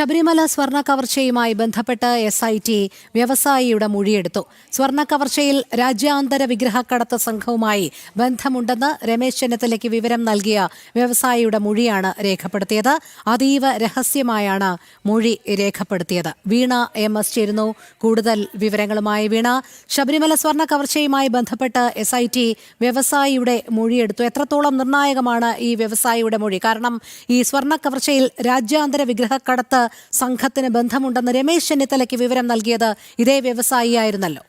ശബരിമല സ്വർണ കവർച്ചയുമായി ബന്ധപ്പെട്ട് എസ് ഐ ടി വ്യവസായിയുടെ മൊഴിയെടുത്തു. സ്വർണ കവർച്ചയിൽ രാജ്യാന്തര വിഗ്രഹക്കടത്ത് സംഘവുമായി ബന്ധമുണ്ടെന്ന് രമേശ് ചെന്നിത്തലയ്ക്ക് വിവരം നൽകിയ വ്യവസായിയുടെ മൊഴിയാണ് രേഖപ്പെടുത്തിയത്. അതീവ രഹസ്യമായാണ് മൊഴി രേഖപ്പെടുത്തിയത്. വീണ എം എസ് ചേരുന്നു. കൂടുതൽ വിവരങ്ങളുമായി വീണ. ശബരിമല സ്വർണ കവർച്ചയുമായി ബന്ധപ്പെട്ട് എസ് ഐ ടി വ്യവസായിയുടെ മൊഴിയെടുത്തു. എത്രത്തോളം നിർണായകമാണ് ഈ വ്യവസായിയുടെ മൊഴി? കാരണം ഈ സ്വർണ കവർച്ചയിൽ രാജ്യാന്തര വിഗ്രഹക്കടത്ത് സംഘത്തിന് ബന്ധമുണ്ടെന്ന് രമേശ് ചെന്നിത്തലയ്ക്ക് വിവരം നൽകിയത് ഇതേ വ്യവസായിയായിരുന്നല്ലോ.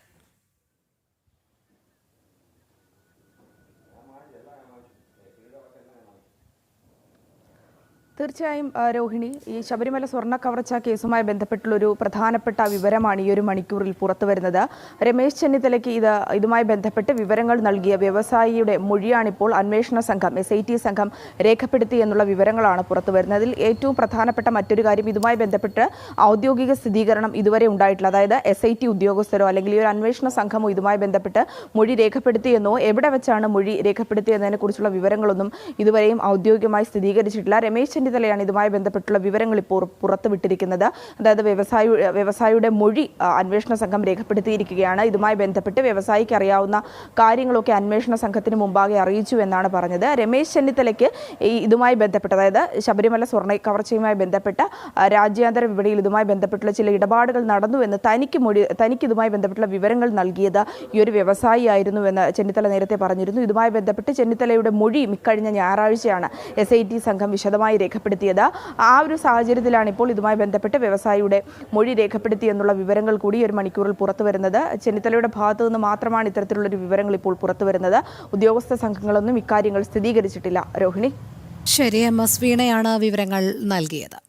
തീർച്ചയായും രോഹിണി ഈ ശബരിമല സ്വർണ കവർച്ച കേസുമായി ബന്ധപ്പെട്ടുള്ളൊരു പ്രധാനപ്പെട്ട വിവരമാണ് ഈ ഒരു മണിക്കൂറിൽ പുറത്തു വരുന്നത്. രമേശ് ചെന്നിത്തലയ്ക്ക് ഇത് ഇതുമായി ബന്ധപ്പെട്ട് വിവരങ്ങൾ നൽകിയ വ്യവസായിയുടെ മൊഴിയാണിപ്പോൾ അന്വേഷണ സംഘം എസ് ഐ ടി സംഘം രേഖപ്പെടുത്തി എന്നുള്ള വിവരങ്ങളാണ് പുറത്തു വരുന്നത്. ഏറ്റവും പ്രധാനപ്പെട്ട മറ്റൊരു കാര്യം ഇതുമായി ബന്ധപ്പെട്ട് ഔദ്യോഗിക സ്ഥിരീകരണം ഇതുവരെ ഉണ്ടായിട്ടില്ല. അതായത് എസ് ഐ ടി ഉദ്യോഗസ്ഥരോ അല്ലെങ്കിൽ ഈ ഒരു അന്വേഷണ സംഘമോ ഇതുമായി ബന്ധപ്പെട്ട് മൊഴി രേഖപ്പെടുത്തിയെന്നോ എവിടെ വെച്ചാണ് മൊഴി രേഖപ്പെടുത്തിയെന്നതിനെക്കുറിച്ചുള്ള കുറിച്ചുള്ള വിവരങ്ങളൊന്നും ഇതുവരെയും ഔദ്യോഗികമായി സ്ഥിരീകരിച്ചിട്ടില്ല രമേശ് ചെന്നിത്തലയാണ് ഇതുമായി ബന്ധപ്പെട്ടുള്ള വിവരങ്ങൾ ഇപ്പോൾ പുറത്തുവിട്ടിരിക്കുന്നത്. അതായത് വ്യവസായ വ്യവസായിയുടെ മൊഴി അന്വേഷണ സംഘം രേഖപ്പെടുത്തിയിരിക്കുകയാണ്. ഇതുമായി ബന്ധപ്പെട്ട് വ്യവസായിക്ക് അറിയാവുന്ന കാര്യങ്ങളൊക്കെ അന്വേഷണ സംഘത്തിന് മുമ്പാകെ അറിയിച്ചു എന്നാണ് പറഞ്ഞത്. രമേശ് ചെന്നിത്തലയ്ക്ക് ഇതുമായി ബന്ധപ്പെട്ട് അതായത് ശബരിമല സ്വർണ കവർച്ചയുമായി ബന്ധപ്പെട്ട രാജ്യാന്തര വിപണിയിൽ ഇതുമായി ബന്ധപ്പെട്ടുള്ള ചില ഇടപാടുകൾ നടന്നുവെന്ന് തനിക്ക് മൊഴി തനിക്ക് ഇതുമായി ബന്ധപ്പെട്ടുള്ള വിവരങ്ങൾ നൽകിയത് ഈ ഒരു വ്യവസായിയായിരുന്നു ആയിരുന്നുവെന്ന് ചെന്നിത്തല നേരത്തെ പറഞ്ഞിരുന്നു. ഇതുമായി ബന്ധപ്പെട്ട് ചെന്നിത്തലയുടെ മൊഴി ഇക്കഴിഞ്ഞ ഞായറാഴ്ചയാണ് എസ് ഐ ടി സംഘം വിശദമായി രേഖപ്പെടുത്തിയത്. ആ ഒരു സാഹചര്യത്തിലാണ് ഇപ്പോൾ ഇതുമായി ബന്ധപ്പെട്ട് വ്യവസായിയുടെ മൊഴി രേഖപ്പെടുത്തി എന്നുള്ള വിവരങ്ങൾ കൂടി ഒരു മണിക്കൂറിൽ പുറത്തു വരുന്നത്. ചെന്നിത്തലയുടെ ഭാഗത്തു നിന്ന് മാത്രമാണ് ഇത്തരത്തിലുള്ളൊരു വിവരങ്ങൾ ഇപ്പോൾ പുറത്തു വരുന്നത്. ഉദ്യോഗസ്ഥ സംഘങ്ങളൊന്നും ഇക്കാര്യങ്ങൾ സ്ഥിരീകരിച്ചിട്ടില്ല. രോഹിണി? ശരി എം എസ് വീണയാണ് വിവരങ്ങൾ നൽകിയത്.